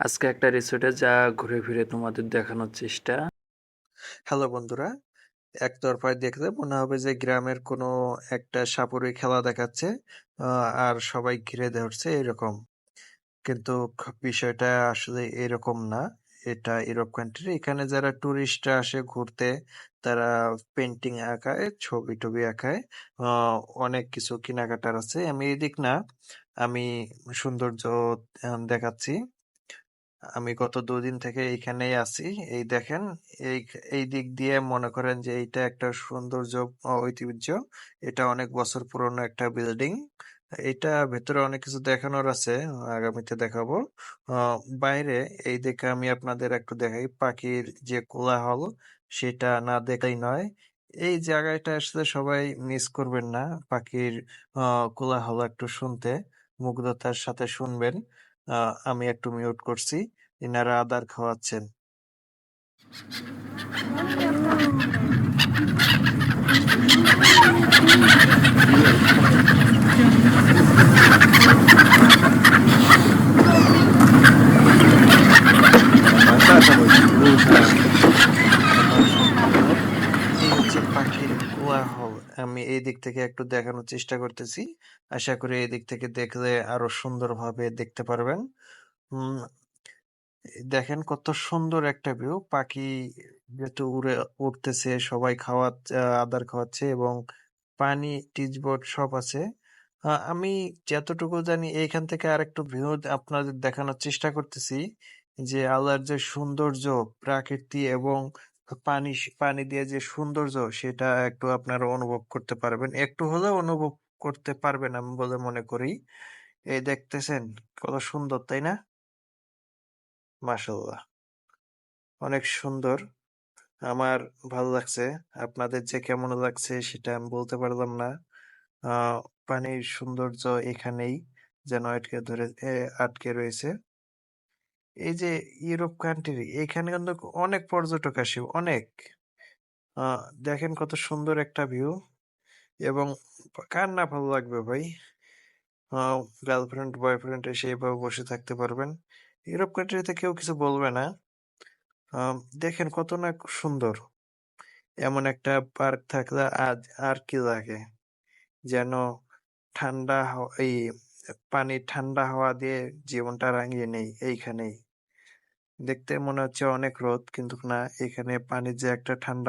আজকে একটা রিসোর্টে যা ঘুরে ফিরে তোমাদের দেখানোর চেষ্টা। হ্যালো বন্ধুরা, একতরফায় দেখলে মনে হবে যে গ্রামের কোনো একটা সাপুড়ে খেলা দেখাচ্ছে আর সবাই ঘিরে ধরছে এরকম। কিন্তু বিষয়টা আসলে এরকম না, এটা ইউরোপ কান্ট্রি এখানে যারা টুরিস্টরা আসে ঘুরতে, তারা পেন্টিং আঁকায়, ছবি টবি আঁকায় অনেক কিছু কেনাকাটার আছে। আমি এদিক না, আমি সৌন্দর্য দেখাচ্ছি। আমি গত দুদিন থেকে এইখানেই আছি। এই দেখেন এই এই দিক দিয়ে মনে করেন যে এইটা একটা সৌন্দর্য ঐতিহ্য। এটা অনেক বছর পুরনো একটা বিল্ডিং। এটা ভেতরে অনেক কিছু দেখানোর আছে আগামীতে দেখাবো। আহ, বাইরে এই দেখে আমি আপনাদের একটু দেখাই পাখির যে কোলাহল সেটা না দেখলেই নয়। এই জায়গাটা আসলে সবাই মিস করবেন না পাখির আহ কোলাহল একটু শুনতে মুগ্ধতার সাথে শুনবেন। আমি একটু মিউট করছি। এনারা আদার খাওয়াচ্ছেন এই হচ্ছে আমি এই দিক থেকে একটু দেখানোর চেষ্টা করতেছি। আশা করি এই দিক থেকে দেখলে আরও সুন্দরভাবে দেখতে পারবেন। দেখেন কত সুন্দর একটা ভিউ পাখি যেহেতু উড়ে উঠতেছে সবাই খাওয়া আদার খাওয়াচ্ছে এবং পানি টিজবোর্ড সব আছে। আমি যতটুকু জানি এইখান থেকে আর একটু ভিউ আপনাদের দেখানোর চেষ্টা করতেছি যে আল্লাহর যে সৌন্দর্য, প্রাকৃতি এবং পানি পানি দিয়ে যে সৌন্দর্য, সেটা একটু আপনারা অনুভব করতে পারবেন। একটু হলেও অনুভব করতে পারবেন আমি বলে মনে করি। এই দেখতেছেন, কত সুন্দর, তাই না? মাশাল্লাহ অনেক সুন্দর। আমার ভালো লাগছে। আপনাদের যে কেমন লাগছে, সেটা আমি বলতে পারলাম না। পানির সৌন্দর্য এখানেই যেন আটকে ধরে আটকে রয়েছে। এই যে ইউরোপ কান্ট্রি এখানে কিন্তু অনেক পর্যটক আসে, অনেক। দেখেন কত সুন্দর একটা ভিউ এবং কার না ভালো লাগবে ভাই? গার্লফ্রেন্ড বয়ফ্রেন্ড এসে এভাবে বসে থাকতে পারবেন। ইউরোপ কান্ট্রিতে কেউ কিছু বলবে না। দেখেন কত না সুন্দর। এমন একটা পার্ক থাকলে আজ আর কি লাগে? যেন ঠান্ডা এই পানি ঠান্ডা হাওয়া দিয়ে জীবনটা রাঙিয়ে নেই এইখানেই। দেখতে মনে হচ্ছে অনেক রোদ কিন্তু না এখানে পানির যে একটা ঠান্ডা